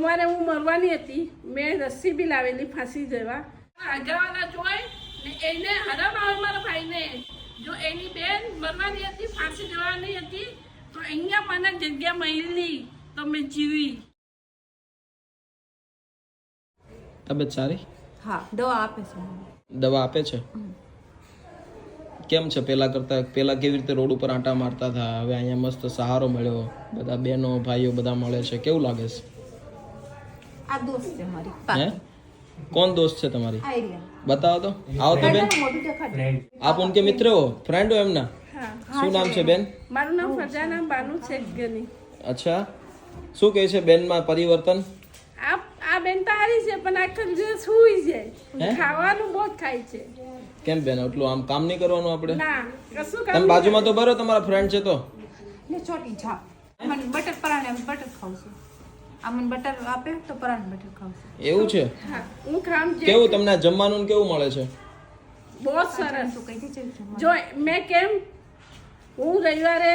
સોમવારે હું મરવાની હતી. મેં રસ્સી બી લાવેલી ફાંસી જવા. આગળવાળા જોઈ ને એને હરામ આવે મારા ભાઈને. જો એની બેન મરવાની હતી ફાંસી જવાની હતી તો અહીંયા મને જગ્યા મળી તો મેં જીવી. તબિયત સારી? હા દવા આપે છે દવા આપે છે? કેમ છે? પેલા કરતા પેલા કેવી રીતે રોડ ઉપર આંટા મારતા હતા? હવે અહીંયા મસ્ત સહારો મળ્યો. બધા બહેનો ભાઈઓ બધા મળે છે. કેવું લાગે છે? આ દોસ્ત છે મારી. હે? કોણ દોસ્ત છે તમારી? બતાવો તો. આવો તો બેન. આપ ઉનકે મિત્ર હો? ફ્રેન્ડ હો એમના? શું નામ છે. બેન? મારું નામ ફરજાના બાનુ છે ગની અચ્છા. શું કહે છે બેનમાં પરિવર્તન? આ આ બેન તો હારી છે પણ આખો દિવસ સુઈ છે ખાવાનું બહુ ખાય છે. કેમ બેન એટલું આમ કામ નહીં કરવાનું આપણે? ના કશું તમે બાજુમાં તો બરો તમારા ફ્રેન્ડ છે તો. ને છોટી જા. મને બટર પરાણે બટર ખાવ છું. આ મને બટર આપે તો પરાણે બટર ખાઉં એવું છે? હા હું ખામ જે કેવું તમને જમવાનું કેવું મળે છે? બહુ જ સરસ. તો કઈ છે જો મેં કેમ હું રવિવારે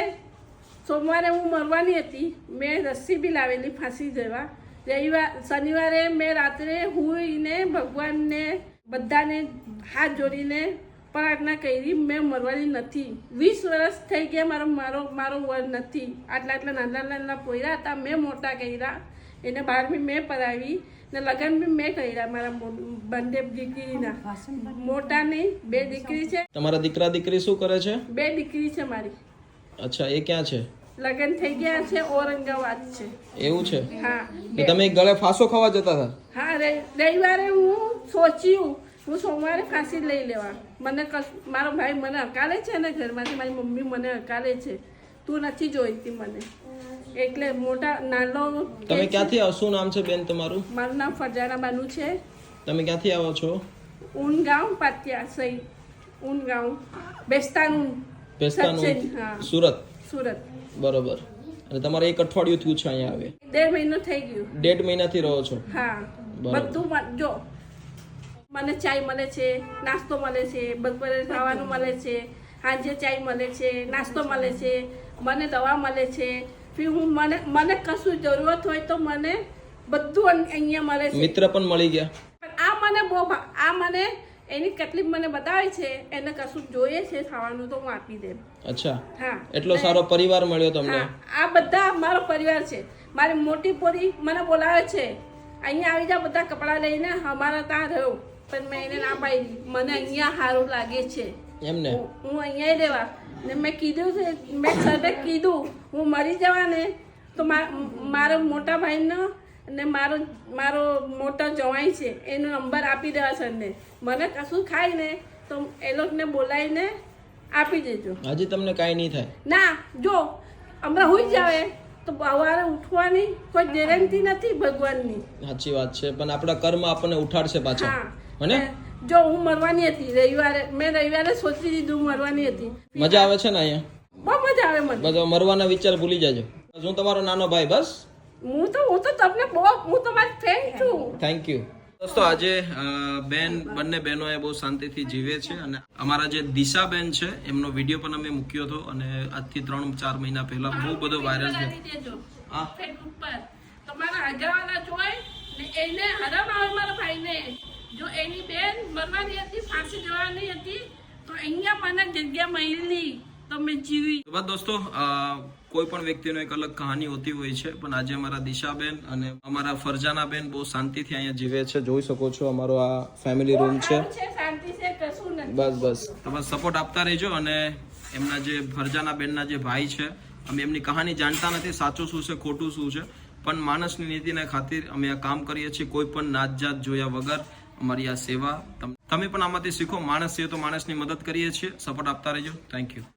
સોમવારે હું મરવાની હતી. મેં રસ્સી બી લાવેલી ફાંસી જવા. રવિવાર શનિવારે મેં રાત્રે હું ભગવાનને બધાને હાથ જોડીને પ્રાર્થના કરી મેં મરવાની નથી. વીસ વર્ષ થઈ ગયા મારો મારો મારો વર નથી. આટલા આટલા નાના નાના પોયરા હતા મેં મોટા કર્યા. એને બારમી મેં પરાવી ને લગ્ન બી મેં કર્યા મારા બંને દીકરીના. મોટા નહીં બે દીકરી છે. તમારા દીકરા દીકરી શું કરે છે? બે દીકરી છે મારી. અચ્છા એ ક્યાં છે? લગ્ન થઈ ગયા છે ઔરંગાબાદ છે. એવું છે? હા. તમે ગળે ફાંસો ખાવા જતા હતા? હા રે- રવિવારે હું સોચ્યું હું સોમવારે ફાંસી લઈ લેવા. મને કશ મારો ભાઈ મને હકાલે છે ને ઘરમાંથી મારી મમ્મી મને હકાલે છે. તું નથી જોઈતી મને. એટલે મોટા નાનો તમે ક્યાંથી આવો શું નામ છે બેન તમારું? મારું નામ ફરજાના બાનુ છે. તમે ક્યાંથી આવો છો? ઊનગાંવ પાટિયા સહી ઊનગાંવ બેસ્તાનું ભેસ્તાનું સચિન, હા. સુરત. સુરત. બરોબર. અને તમારે એક અઠવાડિયું થયું છે અહીંયા આવે. દેઢ મહિનો થઈ ગયું. ડેઢ મહિનાથી રહો છો? હા. બધું જો મને ચાય મળે છે નાસ્તો મળે છે બપોરે ખાવાનું મળે છે સાંજે ચાય મળે છે નાસ્તો મળે છે મને દવા મળે છે. ફી હું મને મને કશું જરૂરત હોય તો મને બધું અહીંયા મળે છે. મિત્ર પણ મળી ગયા. પણ આ મને બહુ આ મને એની તકલીફ મને બતાવે છે એને કશું જોઈએ છે ખાવાનું તો હું આપી દે. અચ્છા. હા. એટલો સારો પરિવાર મળ્યો તમને. આ બધા મારો પરિવાર છે. મારી મોટી પોરી મને બોલાવે છે. અહીંયા આવી જા બધા કપડાં લઈને અમારા ત્યાં રહ્યો પણ મેં એને ના પાડી. મને અહીંયા સારું લાગે છે. એમને હું- અહીંયા રહેવા ને મેં કીધું છે મેં સરને કીધું હું મરી જવા ને તો મારો મોટા ભાઈનો ને મારો મારો મોટો જવાઈ છે. એનો નંબર આપી દેવા સરને. મને કશું ખાય ને તો એ લોકોને બોલાવીને આપી દેજો. હજી તમને કાંઈ નહીં થાય. ના જો હમણાં હોઈ જાવે તો સવારે ઉઠવાની કોઈ ગેરંટી નથી ભગવાનની. સાચી વાત છે પણ આપણા કર્મ આપણને ઉઠાડશે પાછા. હને જો હું મરવાની હતી રવિવારે મેં રવિવારે સોચી દીધું મરવાની હતી. મજા આવે છે ને અહીંયા? બહુ મજા આવે મને. બધા મરવાના વિચાર ભૂલી જાજો. હું તમારો નાનો ભાઈ બસ? હું તો હું તો તમને બહુ હું તમારી ફ્રેન્ડ છું. થેન્ક યુ દોસ્તો આજે બેન બંને બહેનો એ બહુ શાંતિથી જીવે છે અને અમારા જે દિશા બેન છે એમનો વીડિયો પણ અમે મૂક્યો હતો અને આજથી ત્રણ ચાર મહિના પહેલા બહુ બધો વાયરલ થયો હા. ફેસબુક પર. તમારા આગળવાળા જોઈ ને એને હરામ આવે મારા ભાઈને. જો એની બેન મરવાની હતી ફાંસી જવાની હતી તો અહીંયા મને જગ્યા મળી તો મેં જીવી. તો બસ દોસ્તો કોઈ પણ વ્યક્તિનો એક અલગ કહાની હોતી હોય છે પણ આજે અમારા દિશાબેન અને અમારા ફરજાનાબેન બહુ શાંતિથી અહીંયા જીવે છે. જોઈ શકો છો અમારો આ ફેમિલી રૂમ છે. બસ બસ. તમે સપોર્ટ આપતા રહેજો અને એમના જે ફરજાના બેનના જે ભાઈ છે અમે એમની કહાની જાણતા નથી સાચું શું છે ખોટું શું છે પણ માણસની નીતિને ખાतिर અમે આ કામ કરીએ છીએ. કોઈ પણ નાત જાત જોયા વગર અમારી આ સેવા તમ- પણ આમાંથી શીખો. માણસ છે તો માણસની મદદ કરીએ છીએ. સપોર્ટ આપતા રહેજો. Thank you